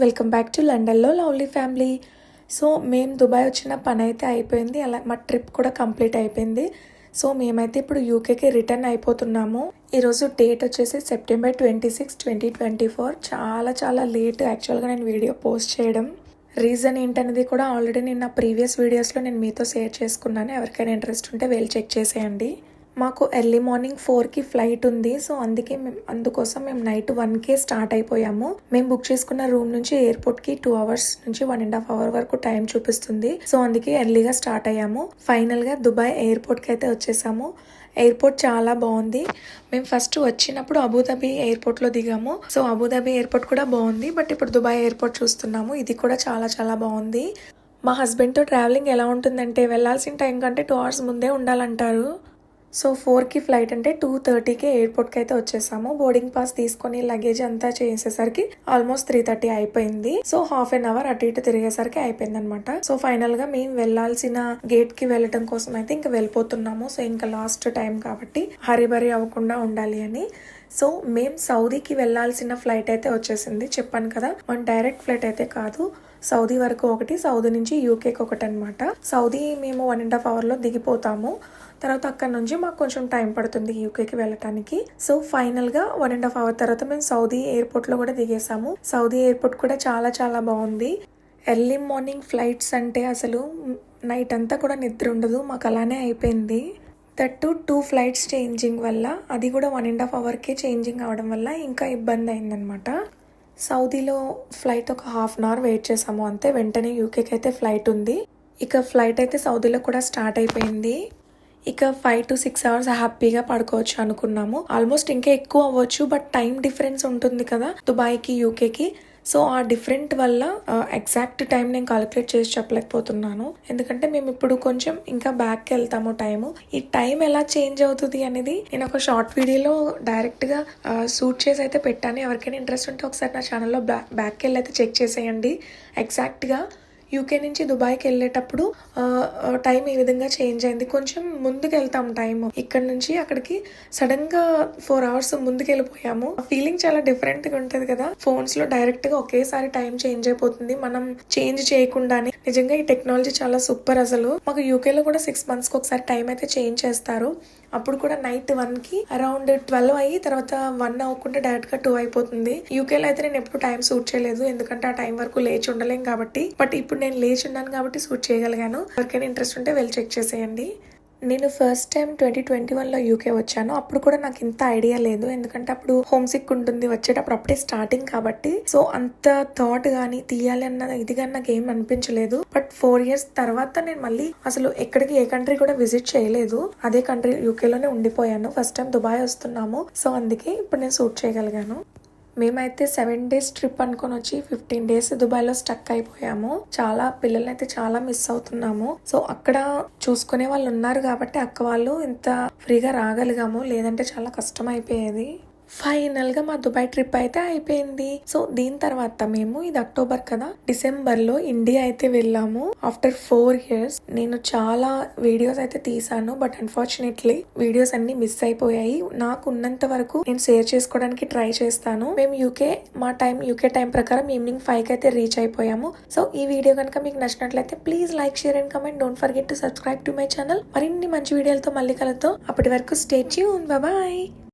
Welcome back to లండన్లో lovely family. So మేము Dubai వచ్చిన పని అయితే అయిపోయింది. అలా మా ట్రిప్ కూడా కంప్లీట్ అయిపోయింది. సో మేమైతే ఇప్పుడు యూకేకి రిటర్న్ అయిపోతున్నాము. ఈరోజు డేట్ వచ్చేసి September twenty six twenty twenty four. చాలా చాలా లేట్ యాక్చువల్గా నేను వీడియో పోస్ట్ చేయడం. రీజన్ ఏంటనేది కూడా ఆల్రెడీ నేను నా ప్రీవియస్ వీడియోస్లో నేను మీతో షేర్ చేసుకున్నాను. ఎవరికైనా ఇంట్రెస్ట్ ఉంటే వెళ్ళి చెక్ చేసేయండి. మాకు ఎర్లీ మార్నింగ్ ఫోర్కి ఫ్లైట్ ఉంది. సో అందుకే మేము అందుకోసం మేము నైట్ వన్కే స్టార్ట్ అయిపోయాము. మేము బుక్ చేసుకున్న రూమ్ నుంచి ఎయిర్పోర్ట్కి టూ అవర్స్ నుంచి వన్ అండ్ హాఫ్ అవర్ వరకు టైం చూపిస్తుంది. సో అందుకే ఎర్లీగా స్టార్ట్ అయ్యాము. ఫైనల్గా దుబాయ్ ఎయిర్పోర్ట్కి అయితే వచ్చేసాము. ఎయిర్పోర్ట్ చాలా బాగుంది. మేము ఫస్ట్ వచ్చినప్పుడు అబుదాబి ఎయిర్పోర్ట్లో దిగాము. సో అబుదాబి ఎయిర్పోర్ట్ కూడా బాగుంది. బట్ ఇప్పుడు దుబాయ్ ఎయిర్పోర్ట్ చూస్తున్నాము. ఇది కూడా చాలా చాలా బాగుంది. మా హస్బెండ్తో ట్రావెలింగ్ ఎలా ఉంటుందంటే వెళ్ళాల్సిన టైం కంటే టూ అవర్స్ ముందే ఉండాలంటారు. సో ఫోర్కి ఫ్లైట్ అంటే టూ థర్టీకి ఎయిర్పోర్ట్కి అయితే వచ్చేసాము. బోర్డింగ్ పాస్ తీసుకొని లగేజ్ అంతా చేసేసరికి ఆల్మోస్ట్ త్రీ థర్టీ అయిపోయింది. సో హాఫ్ అన్ అవర్ అటు ఇటు తిరిగేసరికి అయిపోయింది అనమాట సో ఫైనల్గా మేము వెళ్ళాల్సిన గేట్కి వెళ్ళటం కోసం అయితే ఇంకా వెళ్ళిపోతున్నాము. సో ఇంకా లాస్ట్ టైం కాబట్టి హరిబరి అవ్వకుండా ఉండాలి అని. సో మేము సౌదీకి వెళ్ళాల్సిన ఫ్లైట్ అయితే వచ్చేసింది. చెప్పాను కదా మన డైరెక్ట్ ఫ్లైట్ అయితే కాదు. సౌదీ వరకు ఒకటి సౌదీ నుంచి యూకేకి ఒకటి అనమాట సౌదీ మేము వన్ అండ్ హాఫ్ అవర్లో దిగిపోతాము. తర్వాత అక్కడ నుంచి మాకు కొంచెం టైం పడుతుంది యూకేకి వెళ్ళటానికి. సో ఫైనల్గా వన్ అండ్ హాఫ్ అవర్ తర్వాత మేము సౌదీ ఎయిర్పోర్ట్లో కూడా దిగేసాము సౌదీ ఎయిర్పోర్ట్ కూడా చాలా చాలా బాగుంది. ఎర్లీ మార్నింగ్ ఫ్లైట్స్ అంటే అసలు నైట్ అంతా కూడా నిద్ర ఉండదు. మాకు అలానే అయిపోయింది. దట్టు టూ ఫ్లైట్స్ చేంజింగ్ వల్ల అది కూడా వన్ అండ్ హాఫ్ అవర్కే చేంజింగ్ అవడం వల్ల ఇంకా ఇబ్బంది అయిందనమాట సౌదీలో ఫ్లైట్ ఒక హాఫ్ అన్ అవర్ వెయిట్ చేసాము అంతే. వెంటనే యూకేకి అయితే ఫ్లైట్ ఉంది. ఇక ఫ్లైట్ అయితే సౌదీలో కూడా స్టార్ట్ అయిపోయింది. ఇక ఫైవ్ టు సిక్స్ అవర్స్ హ్యాపీగా పడుకోవచ్చు అనుకున్నాము. ఆల్మోస్ట్ ఇంకా ఎక్కువ అవ్వచ్చు బట్ టైం డిఫరెన్స్ ఉంటుంది కదా. దుబాయ్కి యూకేకి సో ఆ డిఫరెంట్ వల్ల ఎగ్జాక్ట్ టైం నేను కాలిక్యులేట్ చేసి చెప్పలేకపోతున్నాను. ఎందుకంటే మేము ఇప్పుడు కొంచెం ఇంకా బ్యాక్కి వెళ్తాము టైము. ఈ టైం ఎలా చేంజ్ అవుతుంది అనేది నేను ఒక షార్ట్ వీడియోలో డైరెక్ట్గా సూట్ చేసి అయితే పెట్టాను. ఎవరికైనా ఇంట్రెస్ట్ ఉంటే ఒకసారి నా ఛానల్లో బ్యాక్ వెళ్ళి అయితే చెక్ చేసేయండి. ఎగ్జాక్ట్గా యూకే నుంచి దుబాయ్కి వెళ్ళేటప్పుడు టైం ఈ విధంగా చేంజ్ అయింది. కొంచెం ముందుకు వెళ్తాం టైం ఇక్కడ నుంచి అక్కడికి సడన్గా ఫోర్ అవర్స్ ముందుకు వెళ్ళిపోయాము ఫీలింగ్ చాలా డిఫరెంట్గా ఉంటది కదా. ఫోన్స్లో డైరెక్ట్గా ఒకేసారి టైం చేంజ్ అయిపోతుంది. మనం చేంజ్ చేయకుండానే. నిజంగా ఈ టెక్నాలజీ చాలా సూపర్ అసలు. మాకు యూకేలో కూడా సిక్స్ మంత్స్కి ఒకసారి టైం అయితే చేంజ్ చేస్తారు. అప్పుడు కూడా నైట్ వన్కి అరౌండ్ ట్వెల్వ్ అయ్యి తర్వాత వన్ అవ్వకుండా డైరెక్ట్గా టూ అయిపోతుంది. యూకేలో అయితే నేను ఎప్పుడు టైం సూట్ చేయలేదు. ఎందుకంటే ఆ టైం వరకు లేచి ఉండలేం కాబట్టి. బట్ ఇప్పుడు నేను లేచి ఉన్నాను కాబట్టి సూట్ చేయగలిగాను. ఎవరికైనా ఇంట్రెస్ట్ ఉంటే వెళ్ళి చెక్ చేసేయండి. నేను ఫస్ట్ టైం ట్వంటీ ట్వంటీ వన్లో యూకే వచ్చాను. అప్పుడు కూడా నాకు ఇంత ఐడియా లేదు. ఎందుకంటే అప్పుడు హోమ్ సిక్ ఉంటుంది. వచ్చేటప్పుడు అప్పుడే స్టార్టింగ్ కాబట్టి. సో అంత థాట్ కానీ తీయాలి అన్న ఇది కానీ నాకు ఏం అనిపించలేదు. బట్ ఫోర్ ఇయర్స్ తర్వాత నేను మళ్ళీ అసలు ఎక్కడికి ఏ కంట్రీ కూడా విజిట్ చేయలేదు. అదే కంట్రీ యూకేలోనే ఉండిపోయాను. ఫస్ట్ టైం దుబాయ్ వస్తున్నాము. సో అందుకే ఇప్పుడు నేను సూట్ చేయగలిగాను. మేమైతే సెవెన్ డేస్ ట్రిప్ అనుకొని వచ్చి ఫిఫ్టీన్ డేస్ దుబాయ్లో స్టక్ అయిపోయాము. చాలా పిల్లల్ని అయితే చాలా మిస్ అవుతున్నాము. సో అక్కడ చూసుకునే వాళ్ళు ఉన్నారు కాబట్టి అక్క వాళ్ళు ఇంత ఫ్రీగా రాగలిగాము. లేదంటే చాలా కష్టం అయిపోయేది. ఫైనల్గా మా దుబాయ్ ట్రిప్ అయితే అయిపోయింది. సో దీని తర్వాత మేము ఇది అక్టోబర్ కదా డిసెంబర్లో ఇండియా అయితే వెళ్ళాము. ఆఫ్టర్ ఫోర్ ఇయర్స్ నేను చాలా వీడియోస్ అయితే తీసాను బట్ అన్ఫార్చునేట్లీ వీడియోస్ అన్ని మిస్ అయిపోయాయి. నాకు ఉన్నంత వరకు నేను షేర్ చేసుకోవడానికి ట్రై చేస్తాను. మేము యూకే మా టైం యూకే టైం ప్రకారం ఈవినింగ్ ఫైవ్కి అయితే రీచ్ అయిపోయాము. సో ఈ వీడియో కనుక మీకు నచ్చినట్లయితే please like share and comment. Don't forget to subscribe to my channel మరిన్ని మంచి వీడియోలతో మళ్ళీ కలుద్దాం. అప్పటి వరకు స్టే బాయ్